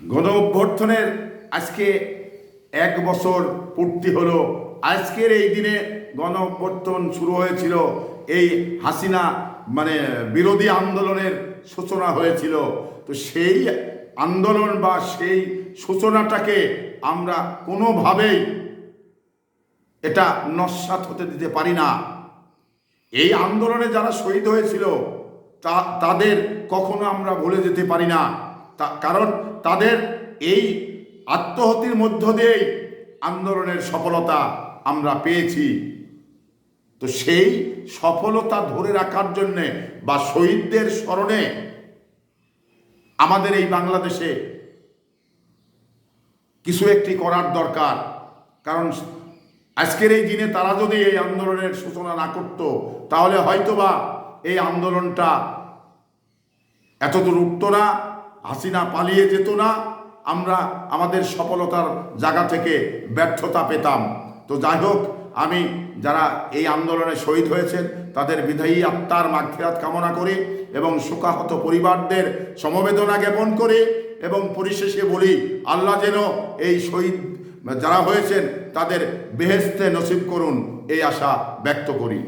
গণ অভ্যর্থনের আজকে এক বছর পূর্তি হলো। আজকের এই দিনে গণ অভ্যর্থন শুরু হয়েছিল। এই হাসিনা মানে বিরোধী আন্দোলনের সূচনা হয়েছিল। তো সেই আন্দোলন বা সেই সূচনাটাকে আমরা কোনোভাবেই এটা নস্বাত হতে দিতে পারি না। এই আন্দোলনে যারা শহীদ হয়েছিল, তা, তাদের কখনো আমরা ভুলে যেতে পারি না। তা, কারণ তাদের এই আত্মহতির মধ্য দিয়েই আন্দোলনের সফলতা আমরা পেয়েছি। তো সেই সফলতা ধরে রাখার জন্যে বা শহীদদের স্মরণে আমাদের এই বাংলাদেশে কিছু একটি করার দরকার। কারণ আজকের এই দিনে তারা যদি এই আন্দোলনের সূচনা না করত, তাহলে হয়তোবা এই আন্দোলনটা এতদূর উঠত না। হাসিনা পালিয়ে যেত না, আমরা আমাদের সফলতার জায়গা থেকে ব্যর্থতা পেতাম। তো যাই হোক, আমি যারা এই আন্দোলনে শহীদ হয়েছেন, তাদের বিধায়ী আত্মার মাগফিরাত কামনা করি এবং শোকাহত পরিবারদের সমবেদনা জ্ঞাপন করে এবং পরিশেষে বলি, আল্লাহ যেন এই শহীদ যারা হয়েছেন, তাদের বেহেস্তে নসিব করুন, এই আশা ব্যক্ত করি।